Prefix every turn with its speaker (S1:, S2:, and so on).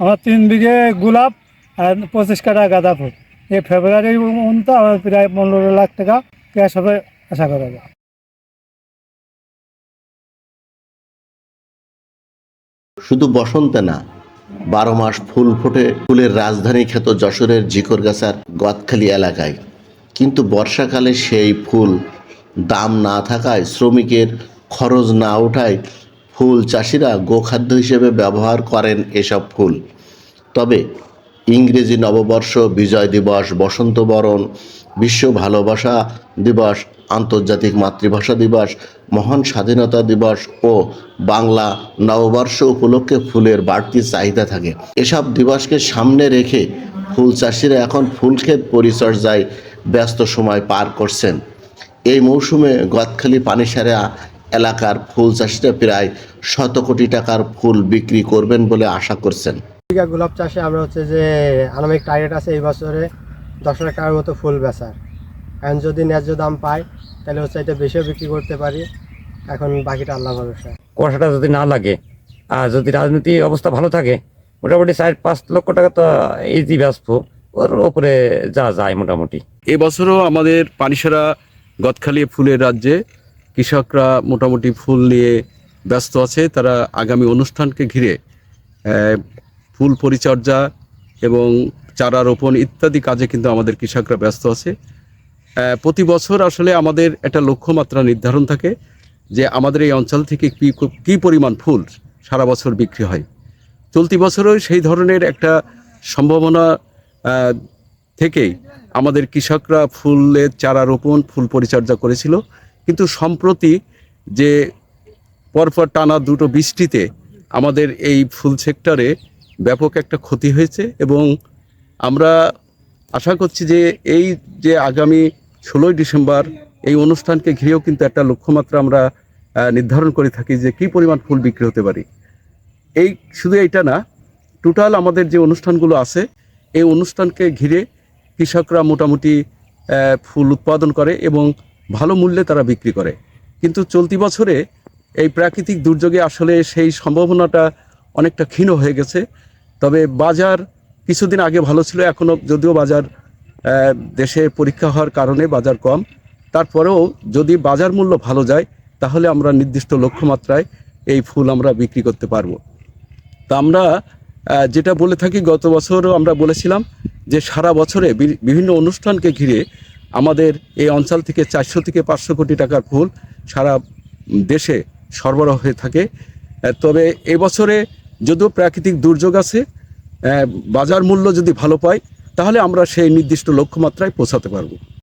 S1: আমার তিন বিঘে গোলাপ আর পঁচিশ কাটা গাঁদা ফুল। এই ফেব্রুয়ারি পর্যন্ত আমার প্রায় পনেরো লাখ টাকা ক্যাশ হবে আশা করা যায়।
S2: শুধু বসন্তে না, বারো মাস ফুল ফোটে ফুলের রাজধানী খ্যাত যশোরের জিকরগাছার গদখালি এলাকায়। কিন্তু বর্ষাকালে সেই ফুল দাম না থাকায় শ্রমিকের খরচ না ওঠায় ফুল চাষিরা গোখাদ্য হিসেবে ব্যবহার করেন এসব ফুল। তবে ইংরেজি নববর্ষ, বিজয় দিবস, বসন্ত বরণ, বিশ্ব ভালোবাসা দিবস, আন্তর্জাতিক মাতৃভাষা দিবস, মহান স্বাধীনতা দিবস ও বাংলা নববর্ষ উপলক্ষে ফুলের বাড়তি চাহিদা থাকে। এসব দিবসকে সামনে রেখে ফুল চাষিরা এখন ফুলক্ষেত পরিচর্যায় ব্যস্ত সময় পার করছেন। এই মৌসুমে গদখালি পানিসারা এলাকার ফুল চাষিরা প্রায় শত কোটি টাকার ফুল বিক্রি করবেন বলে আশা করছেন।
S3: গোলাপ চাষে আমরা হচ্ছে যে আনুমানিক টার্গেট আছে এই বছরে দশ লাখ টাকার মতো ফুল বেচার। এখন যদি ন্যায্য দাম পাই তাহলে হচ্ছে এটা বেশিও বিক্রি করতে পারি। এখন বাকিটা আল্লাহ ভরসা।
S4: কুয়াশাটা যদি না লাগে আর যদি রাজনীতি অবস্থা ভালো থাকে মোটামুটি চার পাঁচ লক্ষ টাকা তো ইজি বাঁচবো ওর উপরে যা যায় মোটামুটি।
S5: এবছরও আমাদের পানিসারা গদখালি ফুলের রাজ্যে কৃষকরা মোটামুটি ফুল নিয়ে ব্যস্ত আছে। তারা আগামী অনুষ্ঠানকে ঘিরে ফুল পরিচর্যা এবং চারা রোপণ ইত্যাদি কাজে কিন্তু আমাদের কৃষকরা ব্যস্ত আছে। প্রতি বছর আসলে আমাদের একটা লক্ষ্যমাত্রা নির্ধারণ থাকে যে আমাদের এই অঞ্চল থেকে কী কী পরিমাণ ফুল সারা বছর বিক্রি হয়। চলতি বছরও সেই ধরনের একটা সম্ভাবনা থেকেই আমাদের কৃষকরা ফুলের চারা রোপণ, ফুল পরিচর্যা করেছিল। কিন্তু সম্প্রতি যে পরপর টানা দুটো বৃষ্টিতে আমাদের এই ফুল সেক্টরে ব্যাপক একটা ক্ষতি হয়েছে এবং আমরা আশা করছি যে এই যে আগামী ষোলোই ডিসেম্বর এই অনুষ্ঠানকে ঘিরেও কিন্তু একটা লক্ষ্যমাত্রা আমরা নির্ধারণ করে থাকি যে কী পরিমাণ ফুল বিক্রি হতে পারি। এই শুধু এইটা না, টোটাল আমাদের যে অনুষ্ঠানগুলো আছে, এই অনুষ্ঠানকে ঘিরে কৃষকরা মোটামুটি ফুল উৎপাদন করে এবং ভালো মূল্যে তারা বিক্রি করে। কিন্তু চলতি বছরে এই প্রাকৃতিক দুর্যোগে আসলে সেই সম্ভাবনাটা অনেকটা ক্ষীণ হয়ে গেছে। তবে বাজার কিছুদিন আগে ভালো ছিল এখনও যদিও বাজার দেশে পরীক্ষা হওয়ার কারণে বাজার কম। তারপরেও যদি বাজার মূল্য ভালো যায়, তাহলে আমরা নির্দিষ্ট লক্ষ্যমাত্রায় এই ফুল আমরা বিক্রি করতে পারব। তা আমরা যেটা বলে থাকি, গত বছরও আমরা বলেছিলাম যে সারা বছরে বিভিন্ন অনুষ্ঠানকে ঘিরে আমাদের এই অঞ্চল থেকে চারশো থেকে পাঁচশো কোটি টাকার ফুল সারা দেশে সরবরাহ হয়ে থাকে। তবে এবছরে যদিও প্রাকৃতিক দুর্যোগ আছে বাজার মূল্য যদি ভালো পায়, তাহলে আমরা সেই নির্দিষ্ট লক্ষ্যমাত্রায় পৌঁছাতে পারব।